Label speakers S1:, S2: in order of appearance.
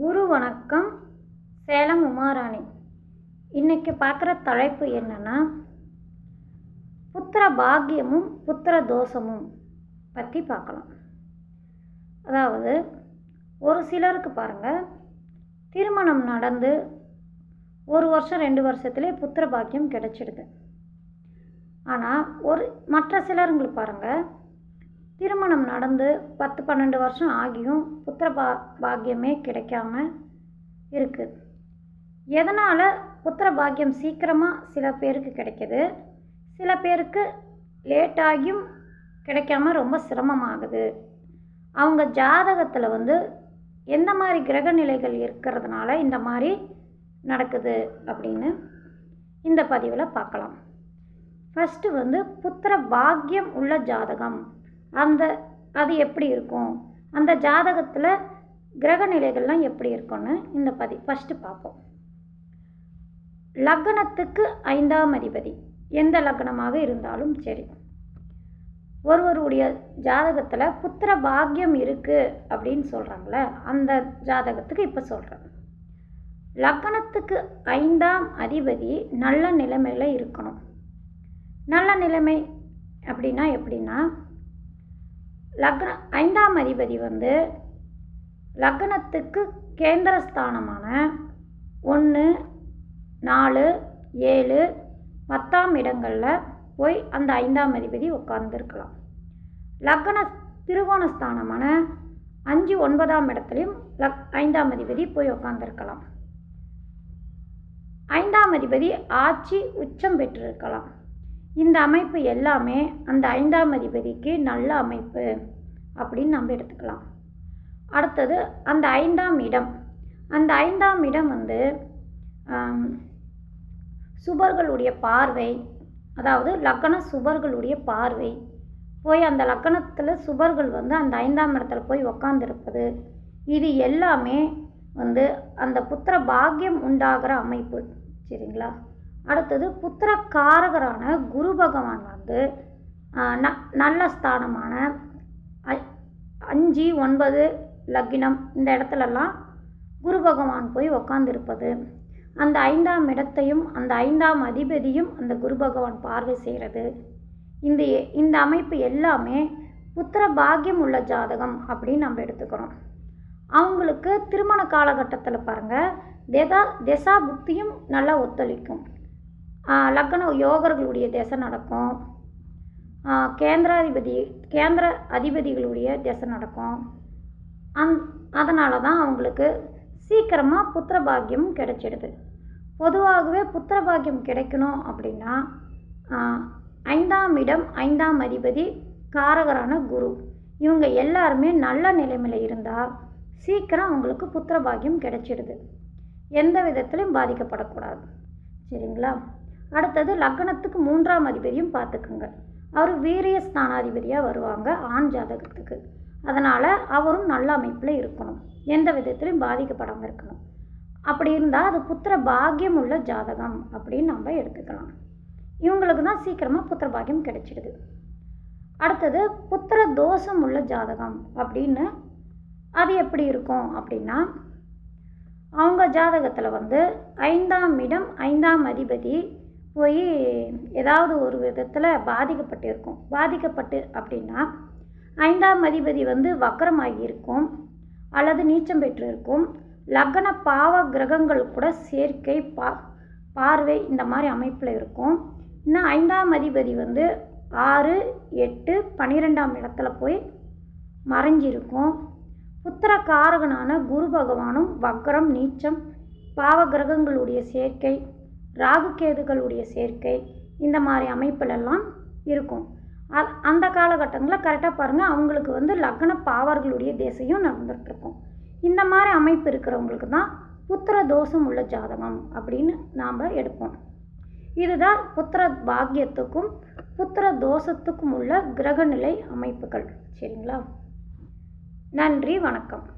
S1: குரு வணக்கம். சேலம் உமாராணி. இன்றைக்கி பார்க்குற தலைப்பு என்னென்னா புத்திர பாக்கியமும் புத்திர தோஷமும் பற்றி பார்க்கலாம். அதாவது ஒரு சிலருக்கு பாருங்கள் திருமணம் நடந்து ஒரு வருஷம் ரெண்டு வருஷத்துலேயே புத்திர பாக்கியம் கிடைச்சிடுது. ஆனால் ஒரு மற்ற சிலருங்களுக்கு பாருங்கள் திருமணம் நடந்து பத்து பன்னெண்டு வருஷம் ஆகியும் புத்திர பா பாக்கியமே கிடைக்காம இருக்குது எதனால் புத்திர பாக்கியம் சீக்கிரமாக சில பேருக்கு கிடைக்கிது? சில பேருக்கு லேட்டாகியும் கிடைக்காம ரொம்ப சிரமமாகுது. அவங்க ஜாதகத்தில் வந்து எந்த மாதிரி கிரக நிலைகள் இருக்கிறதுனால இந்த மாதிரி நடக்குது அப்படின்னு இந்த பதிவில் பார்க்கலாம். ஃபஸ்ட்டு வந்து புத்திர பாக்கியம் உள்ள ஜாதகம். அந்த அது எப்படி இருக்கும்? அந்த ஜாதகத்தில் கிரக நிலைகள்லாம் எப்படி இருக்கும்னு இந்த பதி ஃபஸ்ட்டு பார்ப்போம். லக்னத்துக்கு ஐந்தாம் அதிபதி. எந்த லக்னமாக இருந்தாலும் சரி. ஒருவருடைய ஜாதகத்தில் புத்திர பாக்கியம் இருக்குது அப்படின்னு சொல்கிறாங்களே அந்த ஜாதகத்துக்கு இப்போ சொல்கிறேன் லக்னத்துக்கு ஐந்தாம் அதிபதி நல்ல நிலைமையில் இருக்கணும். நல்ல நிலைமை அப்படின்னா எப்படின்னா லக்ன ஐந்தாம் அதிபதி வந்து லக்னத்துக்கு கேந்திரஸ்தானமான ஒன்று நாலு ஏழு பத்தாம் இடங்களில் போய் அந்த ஐந்தாம் அதிபதி உட்கார்ந்துருக்கலாம். லக்ன திருகோணஸ்தானமான அஞ்சு ஒன்பதாம் இடத்துலையும் லக் ஐந்தாம் அதிபதி போய் உட்காந்துருக்கலாம் ஐந்தாம் அதிபதி ஆட்சி உச்சம் பெற்றிருக்கலாம். இந்த அமைப்பு எல்லாமே அந்த ஐந்தாம் அதிபதிக்கு நல்ல அமைப்பு அப்படின்னு நம்ம எடுத்துக்கலாம். அடுத்தது அந்த ஐந்தாம் இடம். அந்த ஐந்தாம் இடம் வந்து சுபர்களுடைய பார்வை அதாவது லக்கண சுபர்களுடைய பார்வை. போய் அந்த லக்கணத்தில் சுபர்கள் வந்து அந்த ஐந்தாம் இடத்துல போய் உக்காந்துருப்பது. இது எல்லாமே வந்து அந்த புத்திர பாக்கியம் உண்டாகிற அமைப்பு. சரிங்களா? அடுத்தது புத்திர காரகரான குரு பகவான் வந்து ந நல்ல ஸ்தானமான அஞ்சு ஒன்பது லக்னம் இந்த இடத்துலலாம் குரு பகவான் போய் உக்காந்துருப்பது. அந்த ஐந்தாம் இடத்தையும் அந்த ஐந்தாம் அதிபதியும் அந்த குரு பகவான் பார்வை செய்கிறது இந்த இந்த அமைப்பு எல்லாமே புத்திர பாக்கியம் உள்ள ஜாதகம் அப்படின்னு நம்ம எடுத்துக்கிறோம். அவங்களுக்கு திருமண காலகட்டத்தில் பாருங்கள் தெதா திசா புக்தியும் நல்லா ஒத்துழைக்கும். லக்னம் யோகர்களுடைய திசை நடக்கும். கேந்திராதிபதி கேந்திர அதிபதிகளுடைய திசை நடக்கும். அந் அதனால தான் அவங்களுக்கு சீக்கிரமாக புத்திர பாக்கியம் கிடைச்சிடுது. பொதுவாகவே புத்திர பாக்கியம் கிடைக்கணும் அப்படின்னா ஐந்தாம் இடம் ஐந்தாம் அதிபதி காரகரான குரு. இவங்க எல்லாருமே நல்ல நிலைமையில் இருந்தால் சீக்கிரம் அவங்களுக்கு புத்திர பாக்கியம் கிடைச்சிடுது. எந்த விதத்துலையும் பாதிக்கப்படக்கூடாது. சரிங்களா? அடுத்தது லக்னத்துக்கு மூன்றாம் அதிபதியும் பார்த்துக்குங்க. அவர் வீரிய ஸ்தானாதிபதியாக வருவாங்க ஆண் ஜாதகத்துக்கு. அதனால் அவரும் நல்ல அமைப்பில் இருக்கணும். எந்த விதத்திலையும் பாதிக்கப்படாமல் இருக்கணும். அப்படி இருந்தால் அது புத்திர பாக்கியம் உள்ள ஜாதகம் அப்படின்னு நம்ம எடுத்துக்கலாம். இவங்களுக்கு தான் சீக்கிரமாக புத்திர பாக்கியம் கிடைச்சிடுது. அடுத்தது புத்திர தோஷம் உள்ள ஜாதகம் அப்படின்னு அது எப்படி இருக்கும் அப்படின்னா அவங்க ஜாதகத்தில் வந்து ஐந்தாம் இடம் ஐந்தாம் அதிபதி போய் ஏதாவது ஒரு விதத்தில் பாதிக்கப்பட்டு இருக்கும் பாதிக்கப்பட்டு அப்படின்னா ஐந்தாம் அதிபதி வந்து வக்கரமாகி இருக்கும் அல்லது நீச்சம் பெற்று இருக்கும் லக்ன பாவ கிரகங்கள் கூட சேர்க்கை பா பார்வை இந்த மாதிரி அமைப்பில் இருக்கும். இன்னும் ஐந்தாம் அதிபதி வந்து ஆறு எட்டு பன்னிரெண்டாம் இடத்துல போய் மறைஞ்சிருக்கும். புத்திர காரகனான குரு பகவானும் வக்ரம் நீச்சம் பாவ கிரகங்களுடைய சேர்க்கை ராகுகேதுகளுடைய சேர்க்கை இந்த மாதிரி அமைப்பிலெல்லாம் இருக்கும். அந்த காலகட்டங்களில் கரெக்டாக பாருங்கள் அவங்களுக்கு வந்து லக்ன பாவர்களுடைய தேசையும் நடந்துகிட்ருக்கும் இந்த மாதிரி அமைப்பு இருக்கிறவங்களுக்கு தான் புத்திர தோஷம் உள்ள ஜாதகம் அப்படின்னு நாம் எடுப்போம். இதுதான் புத்திர பாக்கியத்துக்கும் புத்திர தோஷத்துக்கும் உள்ள கிரகநிலை அமைப்புகள். சரிங்களா? நன்றி வணக்கம்.